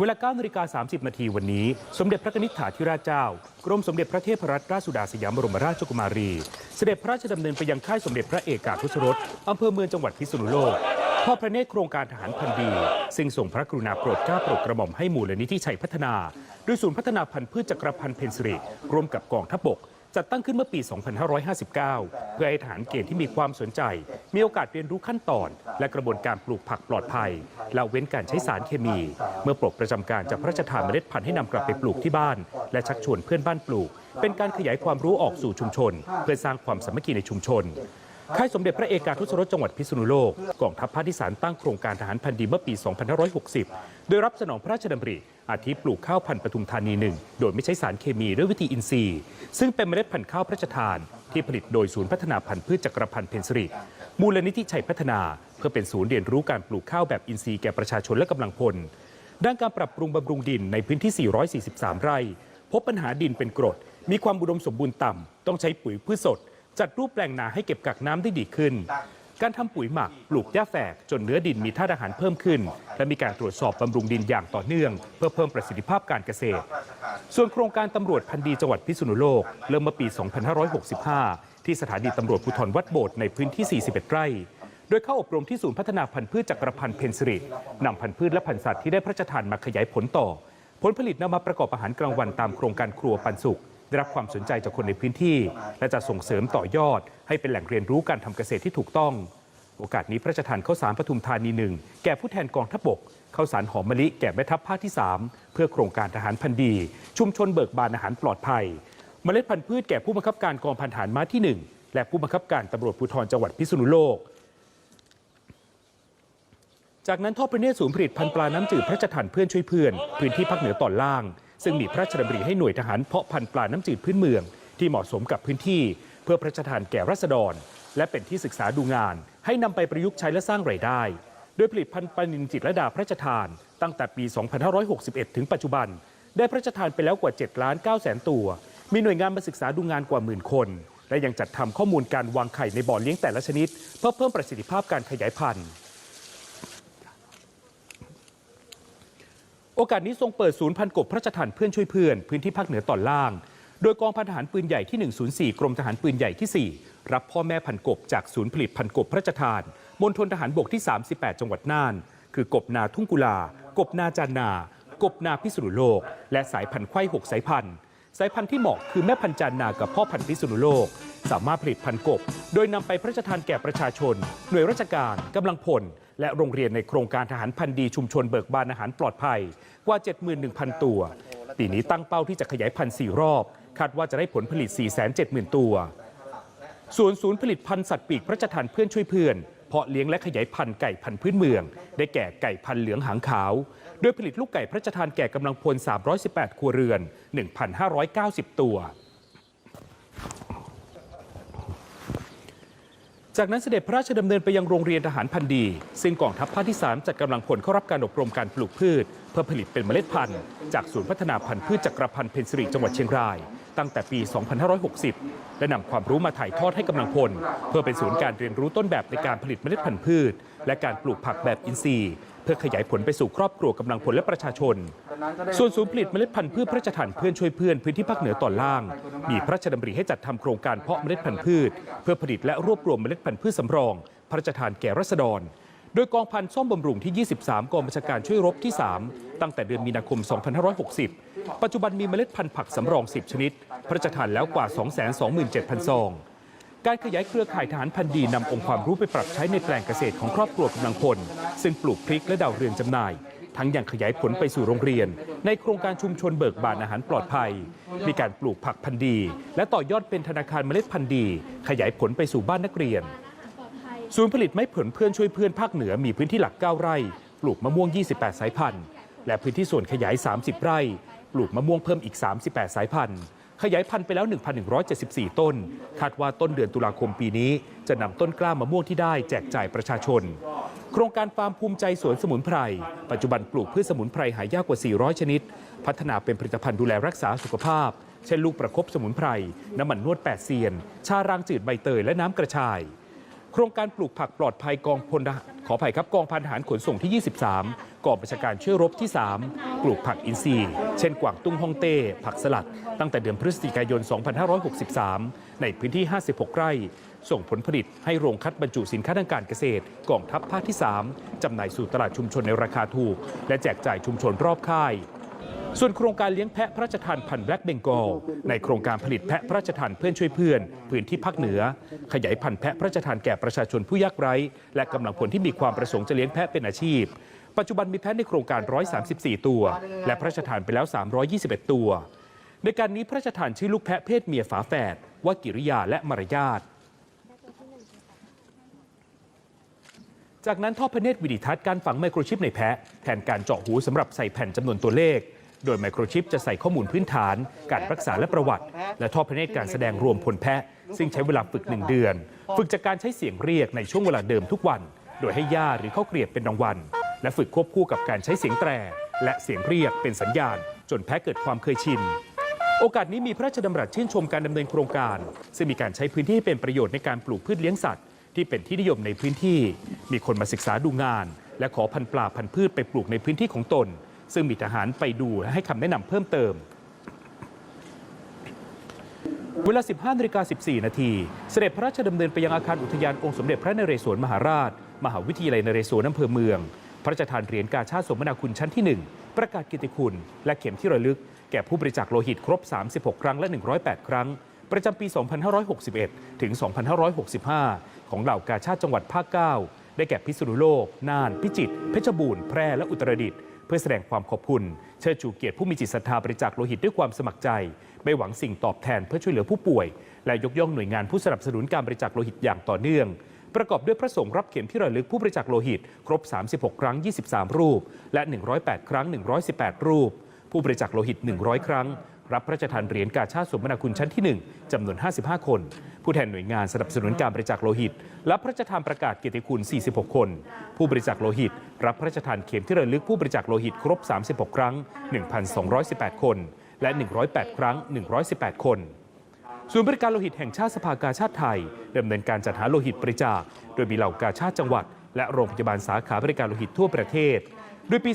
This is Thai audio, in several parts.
เวลา9นาฬิกา30 นาทีวันนี้ สมเด็จพระนิธิถาธิราชเจ้า กรมสมเด็จพระเทพรัตนราชสุดาสยามบรมราชกุมารี เสด็จพระราชดำเนินไปยังค่ายสมเด็จพระเอกาทศรสอำเภอเมืองจังหวัดพิษณุโลกทอดพระเนตรโครงการทหารพันธุ์ดี ซึ่งส่งพระกรุณาโปรดเกล้าโปรดกระหม่อมให้มูลนิธิชัยพัฒนา โดยศูนย์พัฒนาพันธุ์พืชจักรพันธ์เพนสิริร่วมกับกองทัพบก จัดตั้งขึ้นเมื่อปี 2559 เพื่อให้ทหารเกณฑ์ที่มีความสนใจ มีโอกาสเรียนรู้ขั้นตอน และกระบวนการปลูกผักปลอดภัยละเว้นการใช้สารเคมี เมื่อปลดประจำการจากพระราชทานเมล็ดพันธุ์ให้นำกลับไปปลูกที่บ้าน และชักชวนเพื่อนบ้านปลูก เป็นการขยายความรู้ออกสู่ชุมชน เพื่อสร้างความสามัคคีในชุมชน ค่ายสมเด็จพระเอกาทุศรสจังหวัดพิษณุโลกกองทัพภาคที่สารตั้งโครงการทหารพันธุ์ดีเมื่อปี 2560 โดยรับสนองพระราชดำริอาทิปลูกข้าวพันธุ์ปทุมธานีหนึ่งโดยไม่ใช้สารเคมีด้วยวิธีอินทรีย์ ซึ่งเป็นเมล็ดพันธุ์ข้าวพระราชทาน ที่ผลิตโดยศูนย์พัฒนาพันธุ์พืชจักรพันธ์เพนสิริมูลนิธิชัยพัฒนา เพื่อเป็นศูนย์เรียนรู้การปลูกข้าวแบบอินทรีย์แก่ประชาชนและกำลังพล ด้านการปรับปรุงบำรุงดินในพื้นที่ 443 ไร่ พบปัญหาดินเป็นกรด มีความอุดมสมบูรณ์ต่ำต้องใช้ปุ๋ยพืชสด จัดรูปแปลงนาให้เก็บกักน้ำได้ดีขึ้น การทำปุ๋ยหมักปลูกหญ้าแฝกจนเนื้อดินมีธาตุอาหารเพิ่มขึ้น และมีการตรวจสอบบำรุงดินอย่างต่อเนื่อง เพื่อเพิ่มประสิทธิภาพการเกษตร ส่วนโครงการตำรวจพันธีจังหวัดพิษณุโลกเริ่มเมื่อปี 2565 ที่สถานีตำรวจภูธรวัดโบสถ์ในพื้นที่ 41 ไร่โดยเข้าอบรมที่ศูนย์พัฒนาพันธุ์พืชจักรพันธ์เพนสิรินำพันธุ์พืชและพันธุ์สัตว์ที่ได้พระราชทานมาขยายผลต่อ ผลผลิตนำมาประกอบอาหารกลางวันตามโครงการครัวปันสุข ได้รับความสนใจจากคนในพื้นที่ และจะส่งเสริมต่อยอด ให้เป็นแหล่งเรียนรู้การทำเกษตรที่ถูกต้อง โอกาสนี้พระราชทานข้าวสารปทุมธานีหนึ่งแก่ผู้แทนกองทัพบกข้าวสารหอมมะลิแก่แม่ทัพภาคที่ 3 เพื่อโครงการทหารพันธีชุมชนเบิกบานอาหารปลอดภัย เมล็ดพันธุ์พืชแก่ผู้บังคับการกองพันฐานม้าที่ 1 และผู้บังคับการตำรวจภูธรจังหวัดพิษณุโลกจากนั้นทอดพระเนตรศูนย์ผลิตพันธุ์ปลาน้ำจืดพระราชทานเพื่อนช่วยเพื่อน พื้นที่ภาคเหนือตอนล่าง ซึ่งมีพระราชดำริให้หน่วยทหารเพาะพันธุ์ปลาน้ำจืดพื้นเมือง ที่เหมาะสมกับพื้นที่ เพื่อพระราชทานแก่รัษฎร และเป็นที่ศึกษาดูงาน ให้นำไปประยุกต์ใช้และสร้างรายได้ โดยผลิตพันธุ์ปลานินจิตรลดาพระราชทาน ตั้งแต่ปี 2561 ถึงปัจจุบัน ได้พระราชทานไปแล้วกว่า7ล้าน9แสนตัว มีหน่วยงานมาศึกษาดูงานกว่าหมื่นคน และยังจัดทำข้อมูลการวางไข่ในบ่อเลี้ยงแต่ละชนิด เพื่อเพิ่มประสิทธิภาพการขยายพันธุ์ โอกาสนี้ทรงเปิดศูนย์พันกบพระราชทานเพื่อนช่วยเพื่อนพื้นที่ภาคเหนือตอนล่าง โดยกองพันทหารปืนใหญ่ที่ 104 กรมทหารปืนใหญ่ที่ 4 รับพ่อแม่พันกบจากศูนย์ผลิตพันกบพระราชทานมณฑลทหารบกที่ 38 จังหวัดน่าน คือกบนาทุ่งกุลา กบนาจานนา กบนาพิษณุโลก และสายพันธุ์ไข้หกสายพันธุ์ สายพันธุ์ที่เหมาะคือแม่พันจานนากับพ่อพันธุ์พิษณุโลก สามารถผลิตพันกบ โดยนำไปพระราชทานแก่ประชาชน หน่วยราชการกำลังพล และโรงเรียนในโครงการทหารพันธ์ดีชุมชนเบิกบานอาหารปลอดภัยกว่า 71,000 ตัว ปีนี้ตั้งเป้าที่จะขยายพันธุ์4รอบ คาดว่าจะได้ผลผลิต 470,000 ตัวส่วนศูนย์ผลิตพันธุ์สัตว์ปีกพระราชทานเพื่อนช่วยเพื่อนเพาะเลี้ยงและขยายพันธุ์ไก่พันธุ์พื้นเมือง ได้แก่ไก่พันธุ์เหลืองหางขาว โดยผลิตลูกไก่พระราชทานแก่กำลังพล 318 ครัวเรือน 1,590 ตัว จากนั้นเสด็จพระราชดำเนินไปยังโรงเรียนทหารพันธีซึ่งกองทัพภาคที่ 3 จัดกำลังพลเข้ารับการอบรมการปลูกพืช เพื่อผลิตเป็นเมล็ดพันธุ์ จากศูนย์พัฒนาพันธุ์พืชจักรพันธ์เพนสิริจังหวัดเชียงราย ตั้งแต่ปี 2560 และนำความรู้มาถ่ายทอดให้กำลังพล เพื่อเป็นศูนย์การเรียนรู้ต้นแบบในการผลิตเมล็ดพันธุ์พืช และการปลูกผักแบบอินทรีย์ เพื่อขยายผลไปสู่ครอบครัวกำลังพลและประชาชน ส่วนศูนย์ผลิตเมล็ดพันธุ์พืชพระราชทานเพื่อนช่วยเพื่อนพื้นที่ภาคเหนือตอนล่าง มีพระราชดำริให้จัดทำโครงการเพาะเมล็ดพันธุ์พืช เพื่อผลิตและรวบรวมเมล็ดพันธุ์พืชสำรอง พระราชทานแก่รัษฎรโดยกองพันซ่อมบำรุงที่ 23 กองบัญชาการช่วยรบที่ 3 ตั้งแต่เดือนมีนาคม 2560 ปัจจุบันมีเมล็ดพันธุ์ผักสำรอง 10 ชนิด พระราชทานแล้วกว่า 227,000 ซอง การขยายเครือข่ายทหารพันธุ์ดีนำองค์ความรู้ไปปรับใช้ในแปลงเกษตรของครอบครัวกำลังพลซึ่งปลูกพริกและดาวเรืองจำหน่าย ทั้งยังขยายผลไปสู่โรงเรียน ในโครงการชุมชนเบิกบานอาหารปลอดภัย มีการปลูกผักพันธุ์ดี และต่อยอดเป็นธนาคารเมล็ดพันธุ์ดี ขยายผลไปสู่บ้านนักเรียนศูนย์ผลิตไม้ผลเพื่อนช่วยเพื่อนภาคเหนือมีพื้นที่หลัก 9 ไร่ ปลูกมะม่วง 28 สายพันธุ์ และพื้นที่ส่วนขยาย 30 ไร่ ปลูกมะม่วงเพิ่มอีก 38 สายพันธุ์ ขยายพันธุ์ไปแล้ว 1,174 ต้น คาดว่าต้นเดือนตุลาคมปีนี้ จะนำต้นกล้ามะม่วงที่ได้แจกจ่ายประชาชน โครงการฟาร์มภูมิใจสวนสมุนไพร ปัจจุบันปลูกพืชสมุนไพรหายากกว่า 400 ชนิด พัฒนาเป็นผลิตภัณฑ์ดูแลรักษาสุขภาพ เช่นลูกประคบสมุนไพร น้ำมันนวดแปดเซียน ชารางจืดใบเตยและน้ำกระชาย โครงการปลูกผักปลอดภัยกองพลขออภัยครับกองพันทหารขนส่งที่ 23 กองบัญชาการช่วยรบที่ 3 ปลูกผักอินทรีย์ เช่นกวางตุ้งฮ่องเต้ ผักสลัด ตั้งแต่เดือนพฤศจิกายน 2563 ในพื้นที่ 56 ไร่ ส่งผลผลิตให้โรงคัดบรรจุสินค้าทางการเกษตรกองทัพภาคที่ 3 จำหน่ายสู่ตลาดชุมชนในราคาถูก และแจกจ่ายชุมชนรอบค่ายส่วนโครงการเลี้ยงแพะพระราชทานพันธุ์แบล็กเบงกอลในโครงการผลิตแพะพระราชทานเพื่อนช่วยเพื่อน พื้นที่ภาคเหนือ ขยายพันธุ์แพะพระราชทานแก่ประชาชนผู้ยากไร้ และกำลังพลที่มีความประสงค์จะเลี้ยงแพะเป็นอาชีพ ปัจจุบันมีแพะในโครงการ 134 ตัว และพระราชทานไปแล้ว 321 ตัว ในการนี้พระราชทานชื่อลูกแพะเพศเมียฝาแฝดว่ากิริยาและมารยาทจากนั้นทอดพระเนตรวิดิทัศน์การฝังไมโครชิปในแพะแทนการเจาะหูสำหรับใส่แผ่นจำนวนตัวเลข โดยไมโครชิปจะใส่ข้อมูลพื้นฐาน การรักษาและประวัติ และทอดพระเนตรการแสดงรวมผลแพะ ซึ่งใช้เวลาฝึกหนึ่งเดือน ฝึกจากการใช้เสียงเรียกในช่วงเวลาเดิมทุกวัน โดยให้ย่าหรือข้าวเกรียบเป็นรางวัล และฝึกควบคู่กับการใช้เสียงแตร และเสียงเรียกเป็นสัญญาณ จนแพะเกิดความเคยชิน โอกาสนี้มีพระราชดำรัสชื่นชมการดำเนินโครงการ ซึ่งมีการใช้พื้นที่เป็นประโยชน์ในการปลูกพืชเลี้ยงสัตว์ ที่เป็นที่นิยมในพื้นที่ มีคนมาศึกษาดูงาน และขอพันธุ์ปลาพันธุ์พืชไปปลูกในพื้นที่ของตน ซึ่งมีทหารไปดูและให้คำแนะนำเพิ่มเติมเวลา 15นาฬิกา14 นาที เสด็จพระราชดำเนินไปยังอาคารอุทยานองค์สมเด็จพระนเรศวรมหาราช มหาวิทยาลัยนเรศวรอำเภอเมือง พระราชทานเหรียญกาชาติสมนาคุณชั้นที่ 1 ประกาศกิตติคุณ และเข็มที่ระลึก แก่ผู้บริจาคโลหิตครบ 36 ครั้งและ 108 ครั้ง ประจำปี 2561 ถึง 2565 ของเหล่ากาชาติจังหวัดภาค 9 ได้แก่พิษณุโลก น่าน พิจิตร เพชรบูรณ์ แพร่ และอุตรดิตถ์เพื่อแสดงความขอบคุณ เชิดชูเกียรติผู้มีจิตศรัทธาบริจาคโลหิตด้วยความสมัครใจ ไม่หวังสิ่งตอบแทนเพื่อช่วยเหลือผู้ป่วย และยกย่องหน่วยงานผู้สนับสนุนการบริจาคโลหิตอย่างต่อเนื่อง ประกอบด้วยพระสงฆ์รับเข็มที่ระลึกผู้บริจาคโลหิต ครบ 36 ครั้ง 23 รูป และ 108 ครั้ง 118 รูป ผู้บริจาคโลหิต 100 ครั้ง รับพระราชทานเหรียญกาชาติสมนาคุณชั้นที่ 1 จำนวน 55 คน ผู้แทนหน่วยงานสนับสนุนการบริจาคโลหิต รับพระราชทานประกาศเกียรติคุณ 46 คน ผู้บริจาคโลหิต รับพระราชทานเข็มที่ระลึกผู้บริจาคโลหิตครบ 36 ครั้ง 1,218 คน และ 108 ครั้ง 118 คน ศูนย์บริการโลหิตแห่งชาติสภากาชาติไทยดำเนินการจัดหาโลหิตบริจาค โดยมีเหล่ากาชาติจังหวัด และโรงพยาบาลสาขาบริการโลหิตทั่วประเทศ โดยปี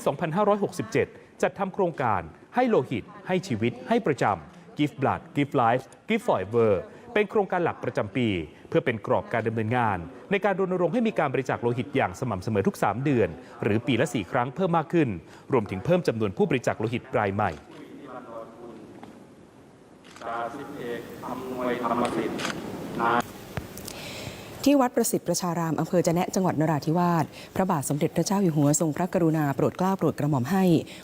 2567 จัดทำโครงการให้โลหิต ให้ชีวิต ให้ประจำ Give Blood Give Life Give Forever เป็นโครงการหลักประจำปี เพื่อเป็นกรอบการดำเนินงาน ในการรณรงค์ให้มีการบริจาคโลหิตอย่างสม่ำเสมอทุก 3 เดือน หรือปีละ 4 ครั้งเพิ่มมากขึ้น รวมถึงเพิ่มจำนวนผู้บริจาคโลหิตรายใหม่ จ่าสิบเอกอำนวยธรรมสิทธิ์นาย ที่วัดประสิทธิ์ประชารามอำเภอจะแนะจังหวัดนราธิวาสพระบาทสมเด็จพระเจ้าอยู่หัวทรงพระกรุณาโปรดเกล้าโปรดกระหม่อมให้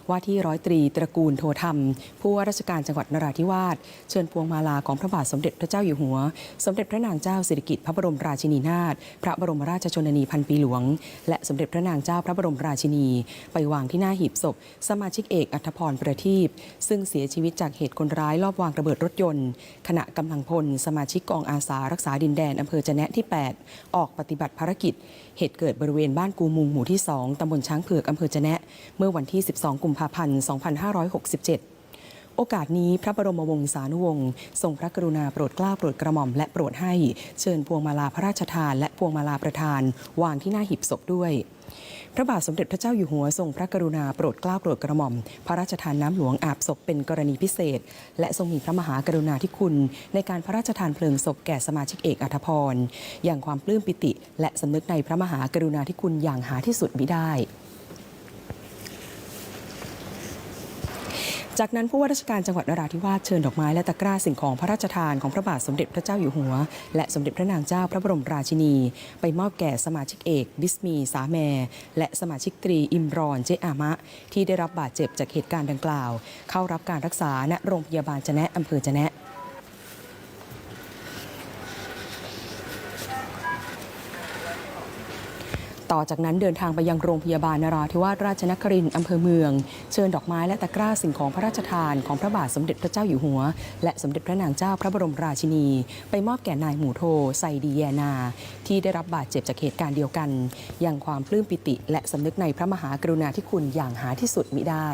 ว่าที่ร้อยตรีตระกูลโทธรรม ผู้ว่าราชการจังหวัดนราธิวาสเชิญพวงมาลาของพระบาทสมเด็จพระเจ้าอยู่หัว สมเด็จพระนางเจ้าสิริกิติ์พระบรมราชินีนาถพระบรมราชชนนีพันปีหลวง และสมเด็จพระนางเจ้าพระบรมราชินี ไปวางที่หน้าหีบศพ สมาชิกเอกอัธพรประทีปซึ่งเสียชีวิตจากเหตุคนร้ายลอบวางระเบิดรถยนต์ ขณะกำลังพลสมาชิกกองอาสารักษาดินแดนอำเภอจะแนะที่8ออกปฏิบัติภารกิจ เหตุเกิดบริเวณบ้านกูมุงหมู่ที่ 2 ตำบลช้างเผือกอำเภอจะแนะ เมื่อวันที่ 12 กุมภาพันธ์ 2567 โอกาสนี้พระบรมวงศานุวงศ์ทรงพระกรุณาโปรดเกล้าโปรดกระหม่อมและโปรดให้เชิญพวงมาลาพระราชทาน และพวงมาลาประทาน วางที่หน้าหีบศพด้วยพระบาทสมเด็จพระเจ้าอยู่หัวทรงพระกรุณาโปรดเกล้าโปรดกระหม่อม พระราชทานน้ำหลวงอาบศพเป็นกรณีพิเศษ และทรงมีพระมหากรุณาธิคุณ ในการพระราชทานเพลิงศพแก่สมาชิกเอกอัธพร อย่างความปลื้มปิติ และสำนึกในพระมหากรุณาธิคุณอย่างหาที่สุดมิได้ จากนั้นผู้ว่าราชการจังหวัดนราธิวาสเชิญดอกไม้และตะกร้าสิ่งของพระราชทานของพระบาทสมเด็จพระเจ้าอยู่หัว และสมเด็จพระนางเจ้าพระบรมราชินี ไปมอบแก่สมาชิกเอก บิสมี สาแม และสมาชิกตรีอิมรอนเจอามะ ที่ได้รับบาดเจ็บจากเหตุการณ์ดังกล่าว เข้ารับการรักษาณโรงพยาบาลจะแนะอำเภอจะแนะ ต่อจากนั้นเดินทางไปยังโรงพยาบาลนราธิวาสราชนครินทร์อำเภอเมือง เชิญดอกไม้และตะกร้าสิ่งของพระราชทานของพระบาทสมเด็จพระเจ้าอยู่หัว และสมเด็จพระนางเจ้าพระบรมราชินี ไปมอบแก่นายหมู่โทไซดีแยนา ที่ได้รับบาดเจ็บจากเหตุการณ์เดียวกัน อย่างความปลื้มปิติ และสำนึกในพระมหากรุณาธิคุณอย่างหาที่สุดมิได้